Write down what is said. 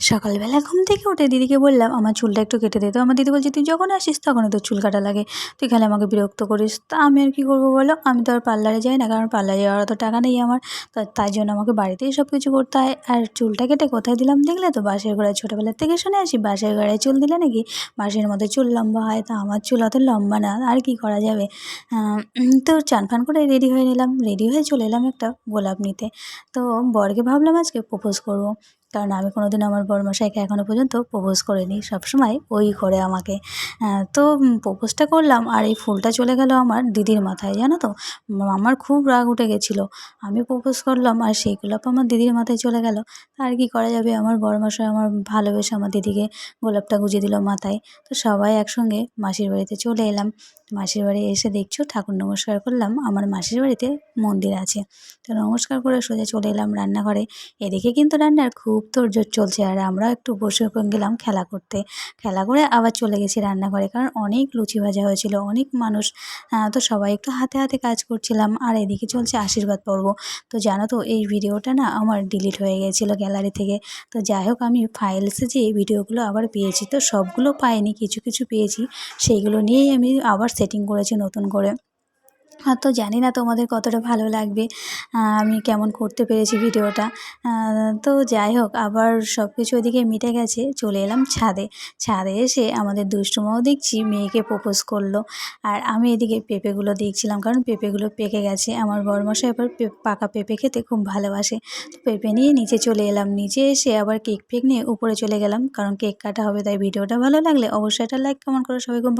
সকালবেলা ঘুম থেকে উঠে দিদিকে বললাম, আমার চুলটা একটু কেটে দে। আমার দিদি বলছে, তুই যখন আসিস তখনই তোর চুল কাটা লাগে। তুই খালি আমাকে বিরক্ত করিস। তা আমি আর কী করব বলো? আমি তো আর পার্লারে যাই না, কারণ পার্লারে যাওয়ার অত টাকা নেই আমার। তাই জন্য আমাকে বাড়িতেই সব কিছু করতে হয়। আর চুলটা কেটে কোথায় দিলাম দেখলে তো? বাঁশের গোড়ায় ছোটোবেলার থেকে শুনে আসি, বাঁশের গোড়ায় চুল দিলে নাকি বাঁশের মতো চুল লম্বা হয়? তা আমার চুল অত লম্বা না, আর কি করা যাবে? তো চান ফান করে রেডি হয়ে নিলাম। রেডি হয়ে চলে এলাম একটা গোলাপ নিতে। তো বরকে ভাবলাম আজকে প্রপোজ করব। কারণ আমি কোনো দিন আমার বরমশাইকে এখনও পর্যন্ত প্রপোজ করিনি, সবসময় ওই করে আমাকে। তো প্রপোজটা করলাম আর এই ফুলটা চলে গেল আমার দিদির মাথায়, জানো তো? আমার খুব রাগ উঠে গেছিল। আমি প্রপোজ করলাম আর সেই গোলাপ আমার দিদির মাথায় চলে গেল। আর কি করা যাবে? আমার বরমশাই আমার ভালোবেসে আমার দিদিকে গোলাপটা গুঁজে দিল মাথায়। তো সবাই একসঙ্গে মাসির বাড়িতে চলে এলাম। মাসির বাড়ি এসে দেখছ, ঠাকুর নমস্কার করলাম। আমার মাসির বাড়িতে মন্দির আছে। তো নমস্কার করে সোজা চলে এলাম রান্নাঘরে। এদিকে কিন্তু রান্নার খুব তোড়জোড় চলছে, আর আমরা একটু বসে গেলাম খেলা করতে। খেলা করে আবার চলে গেছি রান্নাঘরে, কারণ অনেক লুচি ভাজা হয়েছিল, অনেক মানুষ তো সবাই একটু হাতে হাতে কাজ করছিলাম, আর এদিকে চলছে আশীর্বাদ পর্ব। তো জানো তো, এই ভিডিওটা না আমার ডিলিট হয়ে গিয়েছিল গ্যালারি থেকে। তো যাই হোক, আমি ফাইলসে যে ভিডিওগুলো আবার পেয়েছি, তো সবগুলো পাইনি, কিছু কিছু পেয়েছি। সেইগুলো নিয়েই আমি আবার সেটিং করেছি নতুন করে। আর তো জানি না তোমাদের কতটা ভালো লাগবে আমি কেমন করতে পেরেছি ভিডিওটা। তো যাই হোক, আবার সব কিছু ওইদিকে মিটে গেছে, চলে এলাম ছাদে। ছাদে এসে আমাদের দুষ্টুমাও দেখছি, মেয়েকে প্রপোজ করল। আর আমি এদিকে পেঁপেগুলো দেখছিলাম, কারণ পেঁপেগুলো পেকে গেছে। আমার বরমশাই আবার পাকা পেঁপে খেতে খুব ভালোবাসে। তো পেঁপে নিয়ে নিচে চলে এলাম। নিচে এসে আবার কেক ফেক নিয়ে উপরে চলে গেলাম, কারণ কেক কাটা হবে, তাই ভিডিওটা ভালো লাগলে অবশ্যই একটা লাইক কমেন্ট করে সবাই খুব